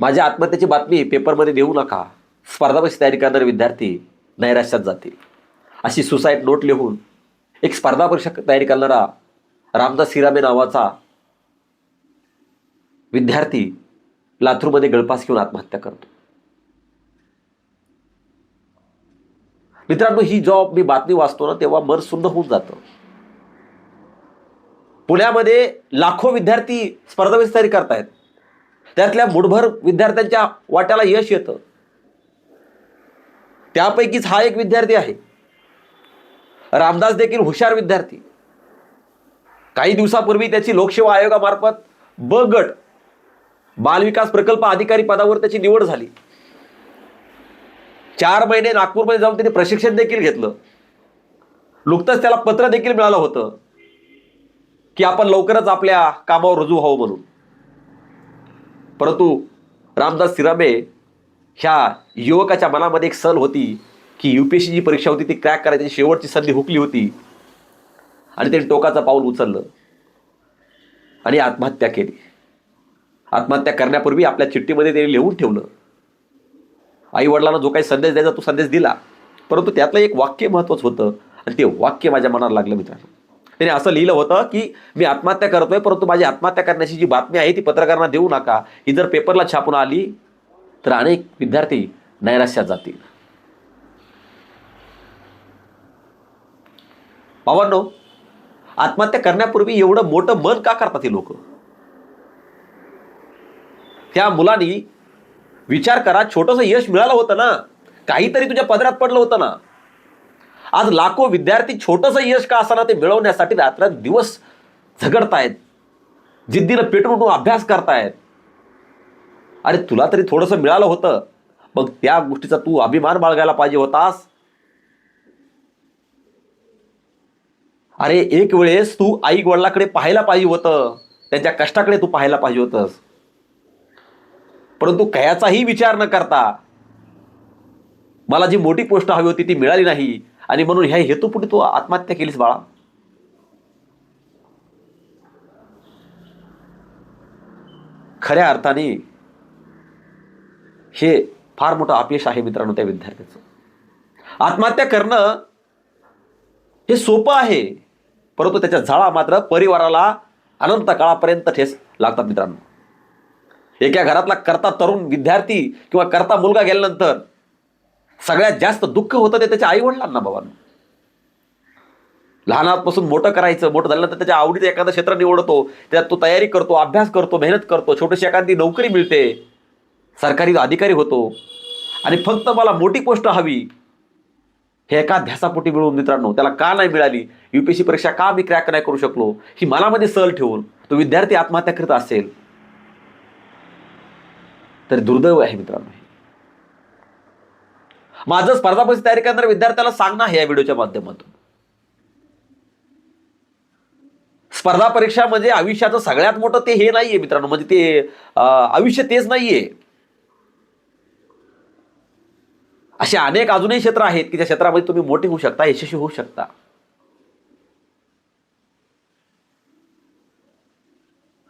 माझ्या आत्महत्येची बातमी पेपरमध्ये देऊ नका. स्पर्धा परीक्षा तयारी करणारे विद्यार्थी नैराश्यात जातील. अशी सुसाईड नोट लिहून एक स्पर्धा परीक्षा तयारी करणारा रामदास हिरामे नावाचा विद्यार्थी लातूरमध्ये गळपास घेऊन आत्महत्या करतो. मित्रांनो ही जॉब मी बातमी वाचतो ना तेव्हा मन सुन्न होऊन जातं. पुण्यामध्ये लाखो विद्यार्थी स्पर्धा परीक्षा तयारी करतायत. त्यातल्या मुठभर विद्यार्थ्यांच्या वाट्याला यश येतं. त्यापैकीच हा एक विद्यार्थी आहे. रामदास देखील हुशार विद्यार्थी. काही दिवसापूर्वी त्याची लोकसेवा आयोगामार्फत ब गट बालविकास प्रकल्प अधिकारी पदावर त्याची निवड झाली. चार महिने नागपूरमध्ये जाऊन त्याने प्रशिक्षण देखील घेतलं. नुकतंच त्याला पत्र देखील मिळालं होतं की आपण लवकरच आपल्या कामावर रुजू व्हावं म्हणून. परंतु रामदास सिराबे ह्या युवकाच्या मनामध्ये एक सल होती की यू पी एस जी परीक्षा होती ती क्रॅक करायची शेवटची संधी हुकली होती. आणि त्यांनी टोकाचं पाऊल उचललं. आणि आत्महत्या केली. आत्महत्या करण्यापूर्वी आपल्या चिठ्ठीमध्ये त्याने लिहून ठेवलं. आई वडिलांना जो काही संदेश द्यायचा तो संदेश दिला. परंतु त्यातलं एक वाक्य महत्त्वाचं होतं. आणि ते वाक्य माझ्या मनाला लागलं मित्रांनो. त्याने असं लिहिलं होतं की मी आत्महत्या करतोय परंतु माझी आत्महत्या करण्याची जी बातमी आहे ती पत्रकारांना देऊ नका. ही जर पेपरला छापून आली तर अनेक विद्यार्थी नैराश्यात जातील. भावांनो आत्महत्या करण्यापूर्वी एवढं मोठं मन का करतात ही लोक? त्या मुलांनी विचार करा छोटंसं यश मिळालं होतं ना. काहीतरी तुझ्या पदरात पडलं होतं ना. आज लाखो विद्यार्थी छोटंसं यश का असताना ते मिळवण्यासाठी रात्र दिवस झगडतायत. जिद्दीनं पेटून अभ्यास करतायत. अरे तुला तरी थोडंसं मिळालं होतं. मग त्या गोष्टीचा तू अभिमान बाळगायला पाहिजे होतास. अरे एक वेळेस तू आई वडिलाकडे पाहायला पाहिजे होतं. त्यांच्या कष्टाकडे तू पाहायला पाहिजे होतंस. परंतु कयाचाही विचार न करता मला जी मोठी पोस्ट हवी होती ती मिळाली नाही. आणि म्हणून ह्या हेतूपुढे तू आत्महत्या केलीस बाळा. खऱ्या अर्थाने हे फार मोठं अपयश आहे मित्रांनो त्या विद्यार्थ्याचं. आत्महत्या करणं हे सोपं आहे परंतु त्याच्या झाळा मात्र परिवाराला अनंत काळापर्यंत ठेस लागतात मित्रांनो. एका घरातला करता तरुण विद्यार्थी किंवा करता मुलगा गेल्यानंतर सगळ्यात जास्त दुःख होतं ते त्याच्या आईवडिलांना बाबांना लहानापासून मोठं करायचं मोठं झाल्यानंतर त्याच्या आवडीचं एखादं क्षेत्र निवडतो त्यात तो तयारी करतो अभ्यास करतो मेहनत करतो छोटीशी एखादी नोकरी मिळते. सरकारी अधिकारी होतो. आणि फक्त मला मोठी पोस्ट हवी. हे एका ध्यासापोटी मिळून मित्रांनो त्याला का नाही मिळाली? युपीएससी परीक्षा का मी क्रॅक नाही करू शकलो? ही मनामध्ये सल ठेवून तो विद्यार्थी आत्महत्या करीत असेल. तर दुर्दैव आहे मित्रांनो हे. माझं स्पर्धा परीक्षा तयारी करणाऱ्या विद्यार्थ्याला सांगणं हे या व्हिडिओच्या माध्यमातून. स्पर्धा परीक्षा म्हणजे आयुष्याचं सगळ्यात मोठं ते हे नाहीये मित्रांनो म्हणजे ते आयुष्य तेच नाहीये. असे अनेक अजूनही क्षेत्र आहेत की त्या क्षेत्रामध्ये तुम्ही मोठे होऊ शकता यशस्वी होऊ शकता.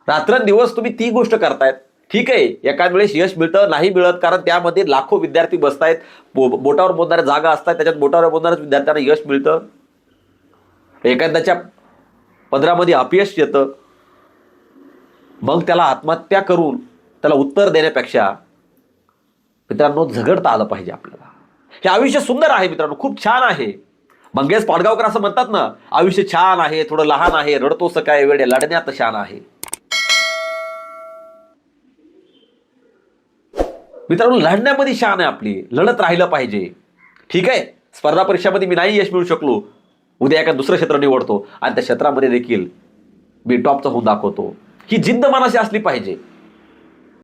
रात्रंदिवस तुम्ही ती गोष्ट करतायत. ठीक आहे एका वेळेस यश मिळतं नाही मिळत कारण त्यामध्ये लाखो विद्यार्थी बसतायत बो- बोटावर मोडणाऱ्या जागा असतात त्याच्यात बोटावर मोडणाऱ्या विद्यार्थ्यांना यश मिळतं. एखाद्याच्या पदरामध्ये अपयश येतं. मग त्याला आत्महत्या करून त्याला उत्तर देण्यापेक्षा मित्रांनो झगडता आलं पाहिजे आपल्याला. हे आयुष्य सुंदर आहे मित्रांनो खूप छान आहे. मंगेश पाडगावकर असं म्हणतात ना आयुष्य छान आहे थोडं लहान आहे रडतोस काय वेळे लढण्यात शान आहे. मित्रांनो लढण्यामध्ये शान आहे आपली. लढत राहिलं पाहिजे. ठीक आहे? स्पर्धा परीक्षामध्ये मी नाही यश मिळू शकलो. उद्या एका दुसरं क्षेत्र निवडतो. आणि त्या क्षेत्रामध्ये देखील मी टॉपचा होऊन दाखवतो. ही जिद्द मनाशी असली पाहिजे.